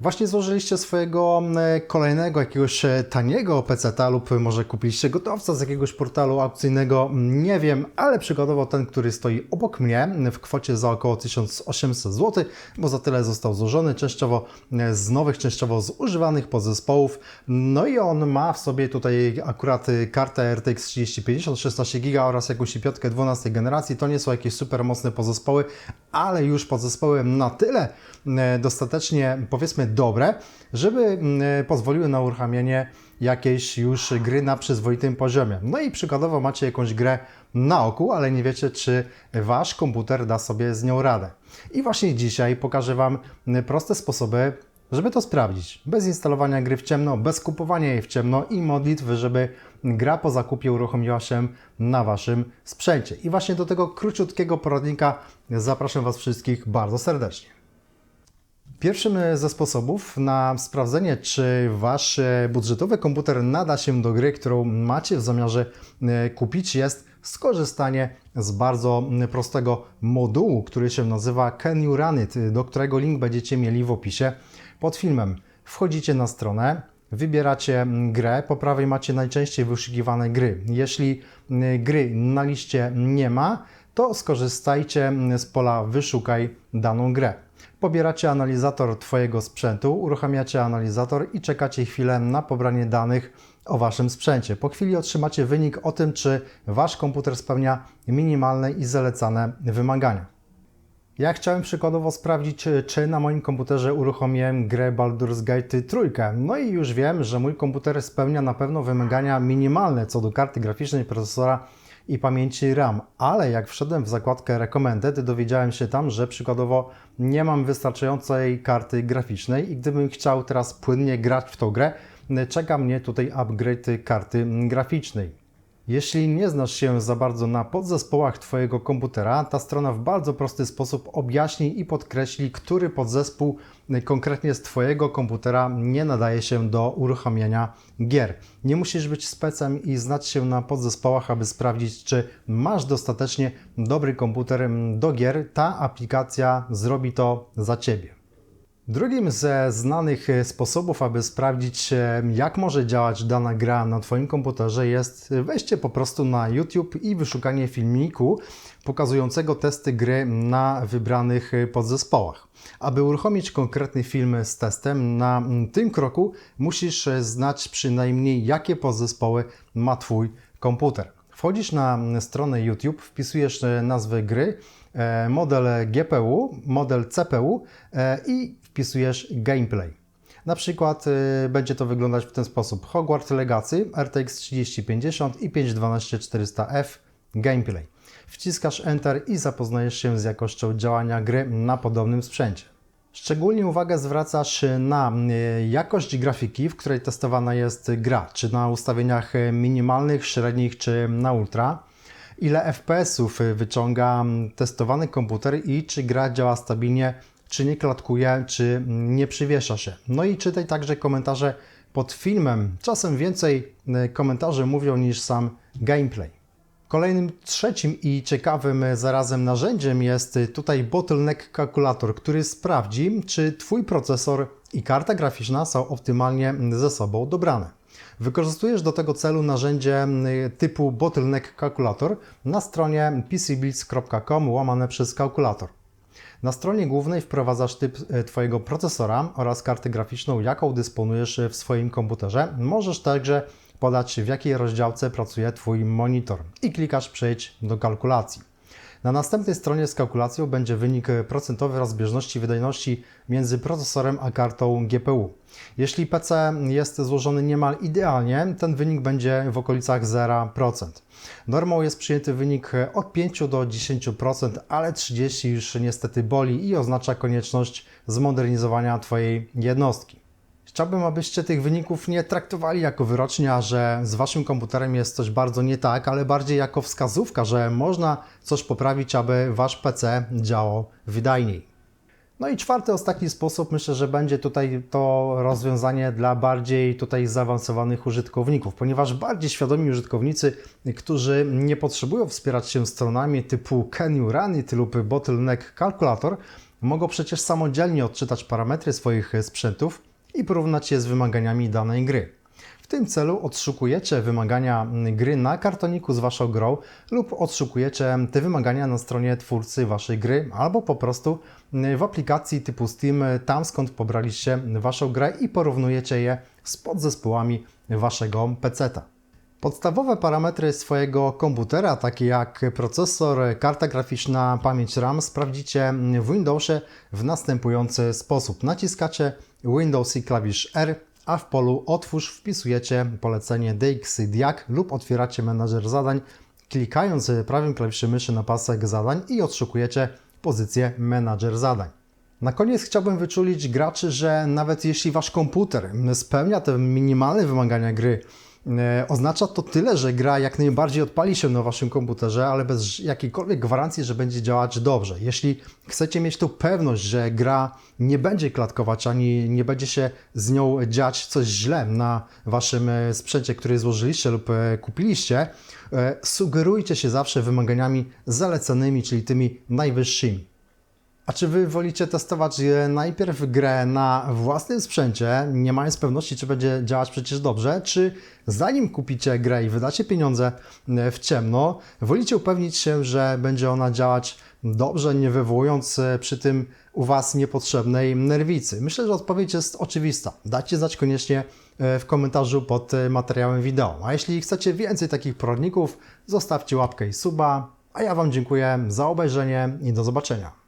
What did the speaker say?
Właśnie złożyliście swojego e, kolejnego jakiegoś e, taniego PC-ta lub może kupiliście gotowca z jakiegoś portalu aukcyjnego, nie wiem, ale przykładowo ten, który stoi obok mnie w kwocie za około 1800 zł, bo za tyle został złożony częściowo e, z nowych, częściowo z używanych podzespołów. No i on ma w sobie tutaj akurat kartę RTX 3050, 16 GB oraz jakąś piątkę 12 generacji. To nie są jakieś super mocne podzespoły, ale już podzespoły na tyle e, dostatecznie powiedzmy dobre, żeby mm, pozwoliły na uruchamianie jakiejś już gry na przyzwoitym poziomie. No i przykładowo macie jakąś grę na oku, ale nie wiecie, czy Wasz komputer da sobie z nią radę. I właśnie dzisiaj pokażę Wam proste sposoby, żeby to sprawdzić. Bez instalowania gry w ciemno, bez kupowania jej w ciemno i modlitw, żeby gra po zakupie uruchomiła się na Waszym sprzęcie. I właśnie do tego króciutkiego poradnika zapraszam Was wszystkich bardzo serdecznie. Pierwszym ze sposobów na sprawdzenie, czy wasz budżetowy komputer nada się do gry, którą macie w zamiarze e, kupić, jest skorzystanie z bardzo prostego modułu, który się nazywa Can You Run It, do którego link będziecie mieli w opisie pod filmem. Wchodzicie na stronę, wybieracie grę, po prawej macie najczęściej wyszukiwane gry. Jeśli gry na liście nie ma, to skorzystajcie z pola wyszukaj daną grę. Pobieracie analizator Twojego sprzętu, uruchamiacie analizator i czekacie chwilę na pobranie danych o Waszym sprzęcie. Po chwili otrzymacie wynik o tym, czy Wasz komputer spełnia minimalne i zalecane wymagania. Ja chciałem przykładowo sprawdzić, czy na moim komputerze uruchomiłem grę Baldur's Gate 3. No i już wiem, że mój komputer spełnia na pewno wymagania minimalne co do karty graficznej, procesora i pamięci RAM, ale jak wszedłem w zakładkę Recommended, dowiedziałem się tam, że przykładowo nie mam wystarczającej karty graficznej i gdybym chciał teraz płynnie grać w tą grę, czeka mnie tutaj upgrade karty graficznej. Jeśli nie znasz się za bardzo na podzespołach Twojego komputera, ta strona w bardzo prosty sposób objaśni i podkreśli, który podzespół konkretnie z Twojego komputera nie nadaje się do uruchamiania gier. Nie musisz być specem i znać się na podzespołach, aby sprawdzić, czy masz dostatecznie dobry komputer do gier. Ta aplikacja zrobi to za Ciebie. Drugim ze znanych e, sposobów, aby sprawdzić, e, jak może działać dana gra na Twoim komputerze, jest wejście po prostu na YouTube i wyszukanie filmiku pokazującego testy gry na wybranych e, podzespołach. Aby uruchomić konkretny film z testem, na tym kroku musisz znać przynajmniej, jakie podzespoły ma Twój komputer. Wchodzisz na stronę YouTube, wpisujesz nazwę gry, model GPU, model CPU i wpisujesz gameplay. Na przykład y, będzie to wyglądać w ten sposób. Hogwarts Legacy, RTX 3050 i 512-400F gameplay. Wciskasz Enter i zapoznajesz się z jakością działania gry na podobnym sprzęcie. Szczególnie uwagę zwracasz na y, jakość grafiki, w której testowana jest gra, czy na ustawieniach minimalnych, średnich, czy na ultra. Ile FPS-ów wyciąga testowany komputer i czy gra działa stabilnie czy nie klatkuje, czy nie przywiesza się. No i czytaj także komentarze pod filmem. Czasem więcej e, komentarzy mówią niż sam gameplay. Kolejnym trzecim i ciekawym zarazem narzędziem jest tutaj Bottleneck Calculator, który sprawdzi, czy Twój procesor i karta graficzna są optymalnie ze sobą dobrane. Wykorzystujesz do tego celu narzędzie typu Bottleneck Calculator na stronie pcbuilds.com łamane przez kalkulator. Na stronie głównej wprowadzasz typ e, Twojego procesora oraz kartę graficzną, jaką dysponujesz w swoim komputerze. Możesz także podać, w jakiej rozdziałce pracuje Twój monitor i klikasz Przejdź do kalkulacji. Na następnej stronie z kalkulacją będzie wynik procentowy rozbieżności wydajności między procesorem a kartą GPU. Jeśli PC jest złożony niemal idealnie, ten wynik będzie w okolicach 0%. Normą jest przyjęty wynik od 5 do 10%, ale 30 już niestety boli i oznacza konieczność zmodernizowania Twojej jednostki. Chciałbym, abyście tych wyników nie traktowali jako wyrocznia, że z waszym komputerem jest coś bardzo nie tak, ale bardziej jako wskazówka, że można coś poprawić, aby wasz PC działał wydajniej. No i czwarty, ostatni sposób, myślę, że będzie tutaj to rozwiązanie dla bardziej tutaj zaawansowanych użytkowników, ponieważ bardziej świadomi użytkownicy, którzy nie potrzebują wspierać się stronami typu Can You Run It lub Bottleneck Calculator, mogą przecież samodzielnie odczytać parametry swoich sprzętów i porównać je z wymaganiami danej gry. W tym celu odszukujecie wymagania gry na kartoniku z waszą grą lub odszukujecie te wymagania na stronie twórcy waszej gry albo po prostu w aplikacji typu Steam, tam skąd pobraliście waszą grę i porównujecie je z podzespołami waszego PC-ta. Podstawowe parametry swojego komputera, takie jak procesor, karta graficzna, pamięć RAM, sprawdzicie w Windowsie w następujący sposób. Naciskacie Windows i klawisz R, a w polu Otwórz wpisujecie polecenie DXDiag lub otwieracie menadżer zadań, klikając prawym klawiszem myszy na pasek zadań i odszukujecie pozycję menadżer zadań. Na koniec chciałbym wyczulić graczy, że nawet jeśli wasz komputer spełnia te minimalne wymagania gry, oznacza to tyle, że gra jak najbardziej odpali się na waszym komputerze, ale bez jakiejkolwiek gwarancji, że będzie działać dobrze. Jeśli chcecie mieć tu pewność, że gra nie będzie klatkować ani nie będzie się z nią dziać coś źle na waszym e, sprzęcie, który złożyliście lub e, kupiliście, e, sugerujcie się zawsze wymaganiami zalecanymi, czyli tymi najwyższymi. A czy wy wolicie testować e, najpierw grę na własnym sprzęcie, nie mając pewności, czy będzie działać przecież dobrze, czy zanim kupicie grę i wydacie pieniądze e, w ciemno, wolicie upewnić się, że będzie ona działać dobrze, nie wywołując e, przy tym u was niepotrzebnej nerwicy? Myślę, że odpowiedź jest oczywista. Dajcie znać koniecznie w komentarzu pod materiałem wideo. A jeśli chcecie więcej takich poradników, zostawcie łapkę i suba. A ja Wam dziękuję za obejrzenie i do zobaczenia.